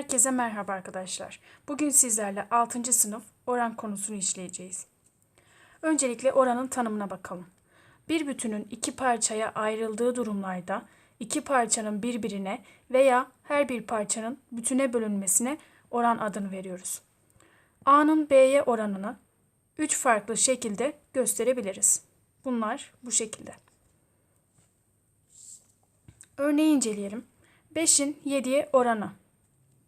Herkese merhaba arkadaşlar. Bugün sizlerle 6. sınıf oran konusunu işleyeceğiz. Öncelikle oranın tanımına bakalım. Bir bütünün iki parçaya ayrıldığı durumlarda iki parçanın birbirine veya her bir parçanın bütüne bölünmesine oran adını veriyoruz. A'nın B'ye oranını üç farklı şekilde gösterebiliriz. Bunlar bu şekilde. Örneği inceleyelim. 5'in 7'ye oranı.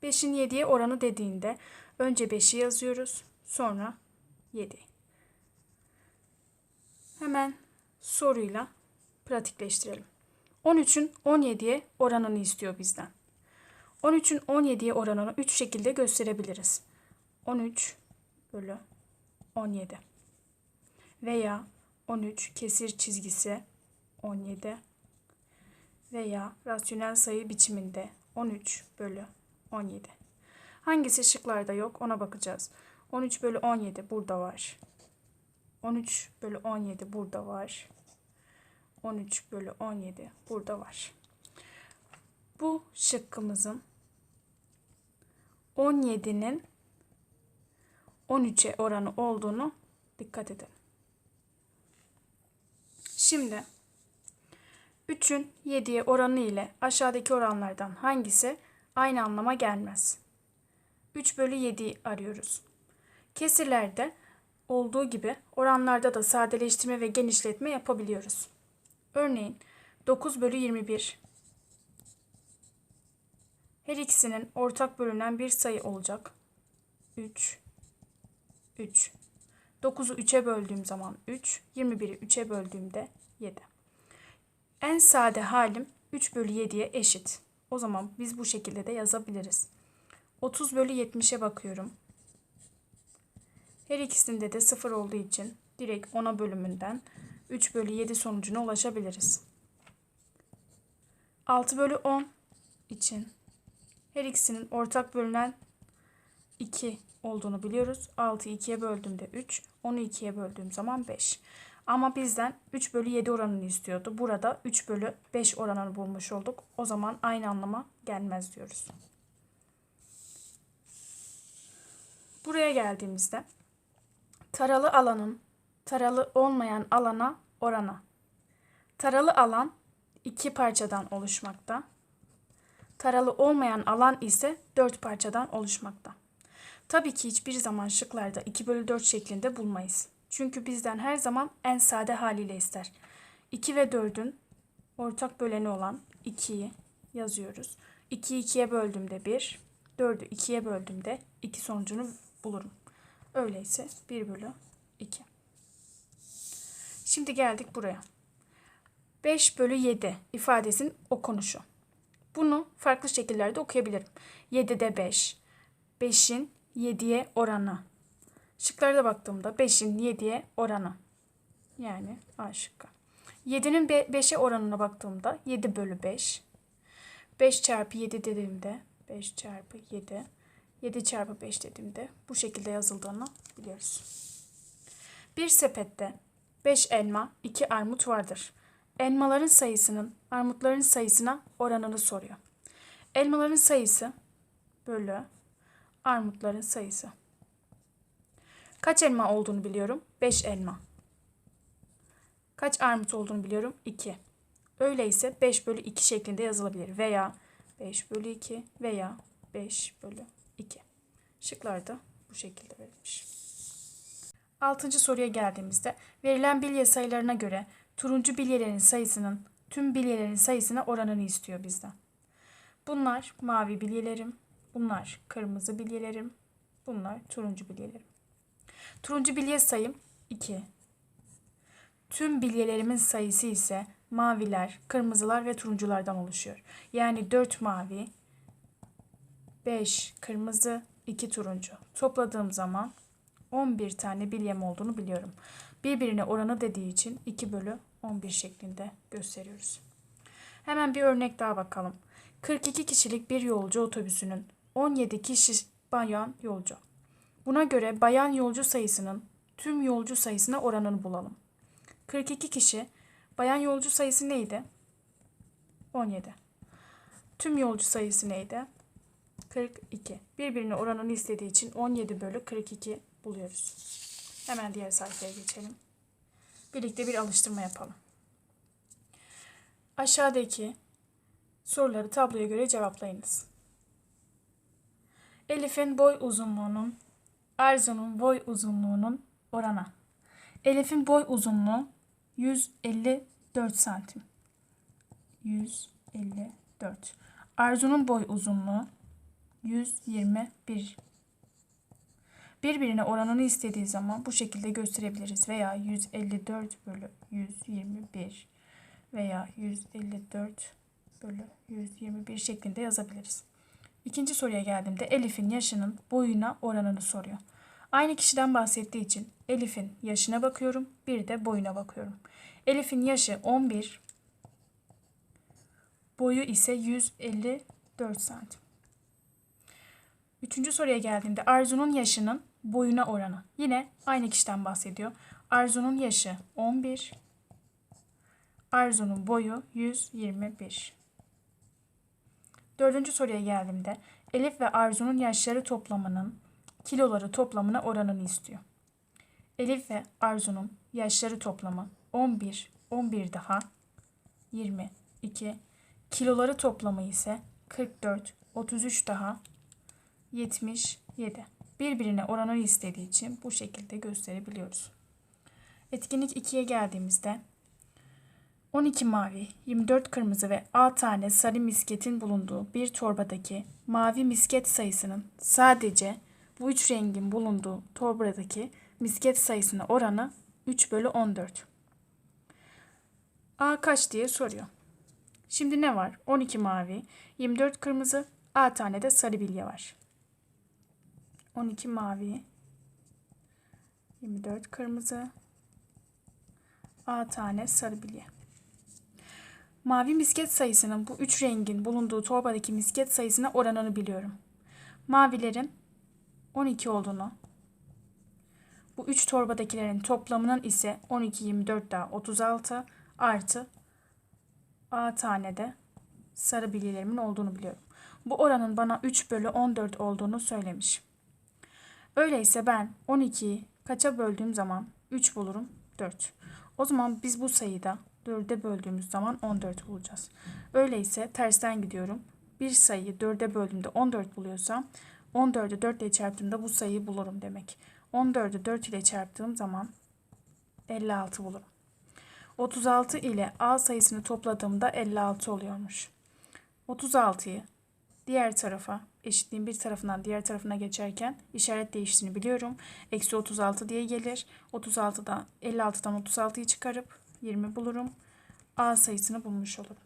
5'in 7'ye oranı dediğinde önce 5'i yazıyoruz. Sonra 7. Hemen soruyla pratikleştirelim. 13'ün 17'ye oranını istiyor bizden. 13'ün 17'ye oranını 3 şekilde gösterebiliriz. 13 bölü 17 veya 13 kesir çizgisi 17 veya rasyonel sayı biçiminde 13 bölü 17. Hangisi şıklarda yok ona bakacağız. 13 bölü 17 burada var. 13 bölü 17 burada var. 13 bölü 17 burada var. Bu şıkkımızın 17'nin 13'e oranı olduğunu dikkat edin. Şimdi 3'ün 7'ye oranı ile aşağıdaki oranlardan hangisi aynı anlama gelmez? 3 bölü 7'yi arıyoruz. Kesirlerde olduğu gibi oranlarda da sadeleştirme ve genişletme yapabiliyoruz. Örneğin 9 bölü 21 her ikisinin ortak bölünen bir sayı olacak. 3 3 9'u 3'e böldüğüm zaman 3, 21'i 3'e böldüğümde 7. En sade halim 3 bölü 7'ye eşit. O zaman biz bu şekilde de yazabiliriz. 30 bölü 70'e bakıyorum. Her ikisinde de 0 olduğu için direkt 10'a bölümünden 3 bölü 7 sonucuna ulaşabiliriz. 6 bölü 10 için her ikisinin ortak bölünen 2 olduğunu biliyoruz. 6'yı 2'ye böldüğümde 3, 10'u 2'ye böldüğüm zaman 5. Ama bizden 3 bölü 7 oranını istiyordu. Burada 3 bölü 5 oranını bulmuş olduk. O zaman aynı anlama gelmez diyoruz. Buraya geldiğimizde taralı alanın taralı olmayan alana orana. Taralı alan iki parçadan oluşmakta. Taralı olmayan alan ise dört parçadan oluşmakta. Tabii ki hiçbir zaman şıklarda 2 bölü 4 şeklinde bulmayız. Çünkü bizden her zaman en sade haliyle ister. 2 ve 4'ün ortak böleni olan 2'yi yazıyoruz. 2'yi 2'ye böldüğümde 1, 4'ü 2'ye böldüğümde 2 sonucunu bulurum. Öyleyse 1 bölü 2. Şimdi geldik buraya. 5 bölü 7 ifadesinin okunuşu. Bunu farklı şekillerde okuyabilirim. 7'de 5, 5'in 7'ye oranı. Şıklara baktığımda 5'in 7'ye oranı. Yani A şıkkı. 7'nin 5'e oranına baktığımda 7 bölü 5. 5 çarpı 7 dediğimde 5 çarpı 7. 7 çarpı 5 dediğimde bu şekilde yazıldığını biliyoruz. Bir sepette 5 elma, 2 armut vardır. Elmaların sayısının armutların sayısına oranını soruyor. Elmaların sayısı bölü armutların sayısı. Kaç elma olduğunu biliyorum? 5 elma. Kaç armut olduğunu biliyorum? 2. Öyleyse 5 bölü 2 şeklinde yazılabilir. Veya 5 bölü 2 veya 5 bölü 2. Şıklar da bu şekilde verilmiş. Altıncı soruya geldiğimizde verilen bilye sayılarına göre turuncu bilyelerin sayısının tüm bilyelerin sayısına oranını istiyor bizden. Bunlar mavi bilyelerim, bunlar kırmızı bilyelerim, bunlar turuncu bilyelerim. Turuncu bilye sayım 2. Tüm bilyelerimin sayısı ise maviler, kırmızılar ve turunculardan oluşuyor. Yani 4 mavi, 5 kırmızı, 2 turuncu. Topladığım zaman 11 tane bilyem olduğunu biliyorum. Birbirine oranı dediği için 2 bölü 11 şeklinde gösteriyoruz. Hemen bir örnek daha bakalım. 42 kişilik bir yolcu otobüsünün 17 kişi bayan yolcu. Buna göre bayan yolcu sayısının tüm yolcu sayısına oranını bulalım. 42 kişi. Bayan yolcu sayısı neydi? 17. Tüm yolcu sayısı neydi? 42. Birbirine oranını istediği için 17 bölü 42 buluyoruz. Hemen diğer sayfaya geçelim. Birlikte bir alıştırma yapalım. Aşağıdaki soruları tabloya göre cevaplayınız. Elif'in boy uzunluğunun Arzu'nun boy uzunluğunun oranı. Elif'in boy uzunluğu 154 santim. 154. Arzu'nun boy uzunluğu 121. Birbirine oranını istediği zaman bu şekilde gösterebiliriz. Veya 154 bölü 121 veya 154 bölü 121 şeklinde yazabiliriz. İkinci soruya geldiğimde Elif'in yaşının boyuna oranını soruyor. Aynı kişiden bahsettiği için Elif'in yaşına bakıyorum, bir de boyuna bakıyorum. Elif'in yaşı 11, boyu ise 154 santim. Üçüncü soruya geldiğimde Arzu'nun yaşının boyuna oranı. Yine aynı kişiden bahsediyor. Arzu'nun yaşı 11, Arzu'nun boyu 121. Dördüncü soruya geldiğimde Elif ve Arzu'nun yaşları toplamının kiloları toplamına oranını istiyor. Elif ve Arzu'nun yaşları toplamı 11, 11 daha 22, kiloları toplamı ise 44, 33 daha 77. Birbirine oranını istediği için bu şekilde gösterebiliyoruz. Etkinlik 2'ye geldiğimizde 12 mavi, 24 kırmızı ve A tane sarı misketin bulunduğu bir torbadaki mavi misket sayısının sadece bu üç rengin bulunduğu torbadaki misket sayısına oranı 3 bölü 14. A kaç diye soruyor. Şimdi ne var? 12 mavi, 24 kırmızı, A tane de sarı bilye var. 12 mavi, 24 kırmızı, A tane sarı bilye. Mavi misket sayısının bu üç rengin bulunduğu torbadaki misket sayısına oranını biliyorum. Mavilerin 12 olduğunu, bu üç torbadakilerin toplamının ise 12, 24 daha 36 artı A tane de sarı bilyelerimin olduğunu biliyorum. Bu oranın bana 3 bölü 14 olduğunu söylemiş. Öyleyse ben 12'yi kaça böldüğüm zaman 3 bulurum 4. O zaman biz bu sayıda 4'e böldüğümüz zaman 14 bulacağız. Öyleyse tersten gidiyorum. Bir sayıyı 4'e böldüğümde 14 buluyorsam 14'ü 4 ile çarptığımda bu sayıyı bulurum demek. 14'ü 4 ile çarptığım zaman 56 bulurum. 36 ile A sayısını topladığımda 56 oluyormuş. 36'yı diğer tarafa eşitliğin bir tarafından diğer tarafına geçerken işaret değiştiğini biliyorum. Eksi 36 diye gelir. 36'dan 56'dan 36'yı çıkarıp 20 bulurum. A sayısını bulmuş olurum.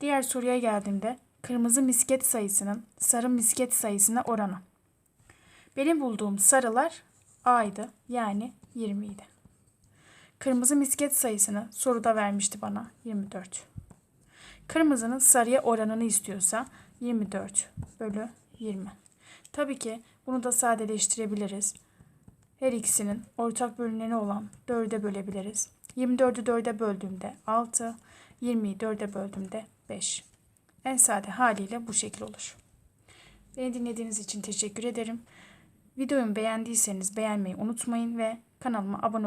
Diğer soruya geldiğimde kırmızı misket sayısının sarı misket sayısına oranı. Benim bulduğum sarılar A'ydı yani 20 idi. Kırmızı misket sayısını soruda vermişti bana 24. Kırmızının sarıya oranını istiyorsa 24 bölü 20. Tabii ki bunu da sadeleştirebiliriz. Her ikisinin ortak bölüneni olan 4'e bölebiliriz. 24'ü 4'e böldüğümde 6, 20'yi 4'e böldüğümde 5. En sade haliyle bu şekil olur. Beni dinlediğiniz için teşekkür ederim. Videomu beğendiyseniz beğenmeyi unutmayın ve kanalıma abone olun.